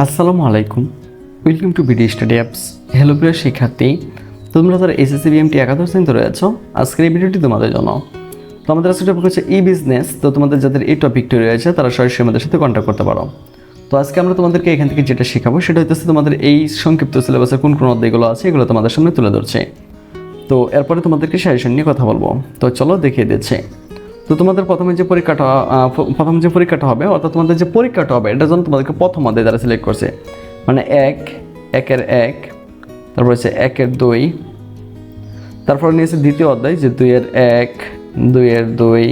আসসালামু আলাইকুম। Welcome to BD study apps hello প্রিয় শিক্ষার্থী, তোমরা যারা এসএসসি বিএমটি একাদশ শ্রেণীতে রয়েছো, আজকের এই ভিডিওটি তোমাদের জন্য। তো আমাদের আজকে টপিক হচ্ছে ই বিজনেস তো তোমাদের যাদের এই টপিকটি রয়েছে, তারা সরাসরি আমাদের সাথে কন্ট্যাক্ট করতে পারো। তো আজকে আমরা তোমাদেরকে এখান থেকে যেটা শেখাবো, সেটা হচ্ছে তোমাদের এই সংক্ষিপ্ত সিলেবাসের কোন কোন অধ্যায়গুলো আছে, এগুলো তোমাদের সামনে তুলে ধরছে। তো এরপরে তোমাদেরকে সাজেশন নিয়ে কথা বলব। তো চলো দেখিয়ে দিচ্ছে। তো তোমাদের প্রথমে যে পরীক্ষাটা প্রথম যে পরীক্ষাটা হবে, অর্থাৎ তোমাদের যে পরীক্ষাটা হবে, এটা জন্য তোমাদেরকে প্রথম অধ্যায় তারা সিলেক্ট করছে। মানে এক, একের এক, তারপর হচ্ছে একের দুই, তারপর নিয়েছে দ্বিতীয় অধ্যায় যে দুইয়ের এক, দুইয়ের দুই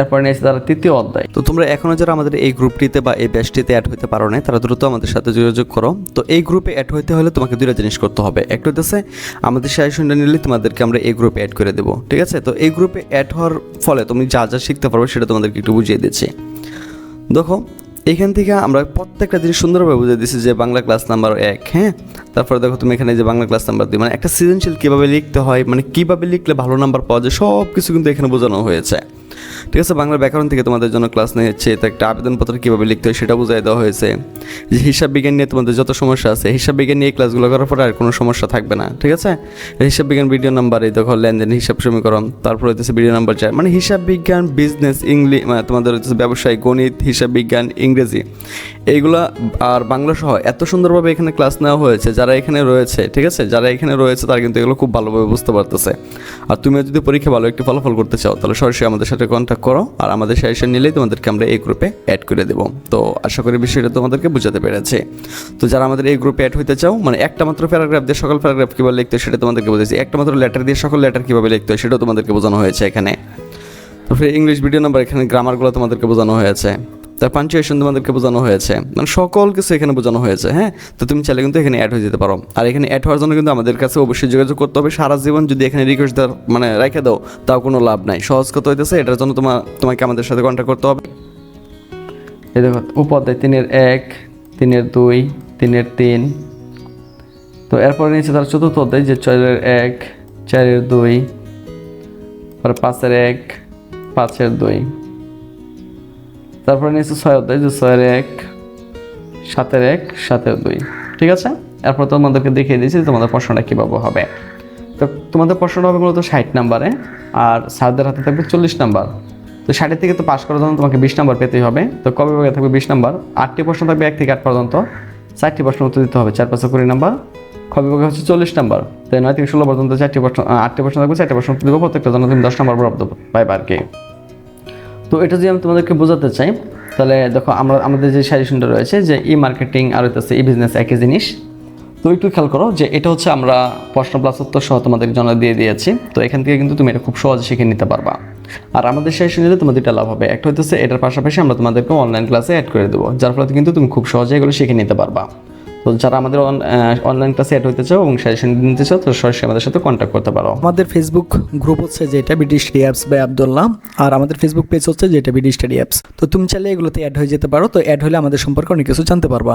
এরপর নিয়েছে তারা তৃতীয় অধ্যায়। তো তোমরা এখনও যারা আমাদের এই গ্রুপটিতে বা এই ব্যাচটিতে অ্যাড হতে পারো না তারা দ্রুত আমাদের সাথে যোগাযোগ করো। তো এই গ্রুপে অ্যাড হতে হলে তোমাকে দুইটা জিনিস করতে হবে। একটা হচ্ছে আমাদের সাজেশনটা নিলে তোমাদেরকে আমরা এই গ্রুপে অ্যাড করে দেবো। ঠিক আছে? তো এই গ্রুপে অ্যাড হওয়ার ফলে তুমি যা যা শিখতে পারবে সেটা তোমাদেরকে একটু বুঝিয়ে দিচ্ছি। দেখো এখান থেকে আমরা প্রত্যেকটা জিনিস সুন্দরভাবে বুঝে দিচ্ছি যে বাংলা ক্লাস নাম্বার এক হ্যাঁ? তারপরে দেখো তুমি এখানে যে বাংলা ক্লাস নাম্বার দুই মানে একটা সৃজনশীল কীভাবে লিখতে হয় মানে কীভাবে লিখলে ভালো নাম্বার পাওয়া যায় সব কিছু কিন্তু এখানে বোঝানো হয়েছে। ঠিক আছে, বাংলা ব্যাকরণ থেকে তোমাদের জন্য ক্লাস নিয়েছে তো একটা আবেদনপত্র কীভাবে লিখতে হয় সেটা বুঝাই দেওয়া হয়েছে। যে হিসাব বিজ্ঞান নিয়ে তোমাদের যত সমস্যা আছে, হিসাব বিজ্ঞান নিয়ে ক্লাসগুলো করার পরে আর কোনো সমস্যা থাকবে না, ঠিক আছে? হিসাব বিজ্ঞান ভিডিও নাম্বার এই দেখো লেনদেন, হিসাব সমীকরণ, তারপর হচ্ছে ভিডিও নাম্বার চার মানে হিসাব বিজ্ঞান বিজনেস ইংলিশ মানে তোমাদের হচ্ছে ব্যবসায়, গণিত, হিসাব বিজ্ঞান ইংরেজি। এইগুলা আর বাংলা সহ এত সুন্দরভাবে এখানে ক্লাস নেওয়া হয়েছে, যারা এখানে রয়েছে, ঠিক আছে? যারা এখানে রয়েছে, তারা কিন্তু এগুলো খুব ভালোভাবে বুঝতে পারতেছে। আর তুমি যদি পরীক্ষা ভালো একটি ফলাফল করতে চাও, তাহলে সরাসরি আমাদের সাথে কন্ট্যাক্ট করো, আর আমাদের সাজেশন নিলেই তোমাদেরকে আমরা এই গ্রুপে অ্যাড করে দেবো। তো আশা করি বিষয়টা তোমাদেরকে বোঝাতে পেরেছে। তো যারা আমাদের এই গ্রুপে অ্যাড হতে চাও মানে একটা মাত্র প্যারাগ্রাফ দিয়ে সকল প্যারাগ্রাফ কীভাবে লিখতে হয় সেটা তোমাদেরকে বুঝেছি একটা মাত্র লেটার দিয়ে সকল লেটার কীভাবে লিখতে হয় সেটাও তোমাদেরকে বোঝানো হয়েছে এখানে। তারপরে ইংলিশ ভিডিও নাম্বার এখানে গ্রামারগুলো তোমাদেরকে বোঝানো হয়েছে। তার পাঞ্চুয়েশন তোমাদেরকে বোঝানো হয়েছে। মানে সকল কিছু এখানে বোঝানো হয়েছে হ্যাঁ? তো তুমি চাইলে কিন্তু এখানে অ্যাড হয়ে যেতে পারো। আর এখানে অ্যাড হওয়ার জন্য কিন্তু আমাদের কাছে অবশ্যই যোগাযোগ করতে হবে। সারা জীবন যদি এখানে রিকোয়েস্ট মানে রেখে দাও, তাও কোনো লাভ নাই। সহজ কত হইতেছে, এটার জন্য তোমার তোমাকে আমাদের সাথে কন্ট্যাক্ট করতে হবে। এই দেখো, উপাধ্যায় তিনের এক, তিনের দুই, তিনের তিন। তো এরপরে নিয়েছে তার চতুর্থ অধ্যায়, যে চারের এক, চারের দুই পাঁচের এক, পাঁচের দুই। তারপরে নিয়েছে ছয় অধ্যায় যে ছয়ের এক, সাতের এক, সাতের দুই। ঠিক আছে? এরপর তোমাদেরকে দেখিয়ে দিয়েছি তোমাদের প্রশ্নটা কীভাবে হবে। তো তোমাদের প্রশ্নটা হবে মূলত ষাট নাম্বারে, আর স্যারদের হাতে থাকবে চল্লিশ নাম্বার। তো ষাটের থেকে তো পাস করার জন্য তোমাকে বিশ নাম্বার পেতেই হবে। তো কবে ভাগে থাকবে বিশ নাম্বার? আটটি প্রশ্ন থাকবে এক থেকে আট পর্যন্ত। চারটি প্রশ্ন উত্তর দিতে হবে, চার পাঁচশো কুড়ি নাম্বার। কবে ভাগে হচ্ছে চল্লিশ নাম্বার। তাই নয় থেকে ষোলো পর্যন্ত চারটি প্রশ্ন আটটি প্রশ্ন থাকবে, চারটি প্রশ্ন উত্তর দেবো, প্রত্যেকটা জন্য তুমি দশ নাম্বার প্রাপ্ত পাইবে আর কি তো এটা যদি আমি তোমাদেরকে বোঝাতে চাই, তাহলে দেখো আমরা, আমাদের যে সাজেশনটা রয়েছে যে ই মার্কেটিং আর হচ্ছে ই বিজনেস একই জিনিস। তো একটু খেয়াল করো যে এটা হচ্ছে আমরা প্রশ্ন প্লাস উত্তর সহ তোমাদের জন্য দিয়ে দিয়েছি। তো এখান থেকে কিন্তু তুমি এটা খুব সহজে শিখে নিতে পারবা। আর আমাদের সাজেশন নিলে তোমাদের এটা লাভ হবে। একটা হচ্ছে এটার পাশাপাশি আমরা তোমাদেরকে অনলাইন ক্লাসে অ্যাড করে দেবো। যার ফলে কিন্তু তুমি খুব সহজে এগুলো শিখে নিতে পারবা। তো যারা আমাদের অনলাইন ক্লাসে অ্যাড হতে চাও এবং সাজেশন নিতে চাও তো সরাসরি আমাদের সাথে কন্ট্যাক্ট করতে পারো। আমাদের ফেসবুক গ্রুপ হচ্ছে যেটা স্টাডি অ্যাপস বাই আবদুল্লাহ আর আমাদের ফেসবুক পেজ হচ্ছে যেটা স্টাডি অ্যাপস তো তুমি চাইলে এগুলোতে অ্যাড হয়ে যেতে পারো, তো অ্যাড হলে আমাদের সম্পর্কে অনেক কিছু জানতে পারবা।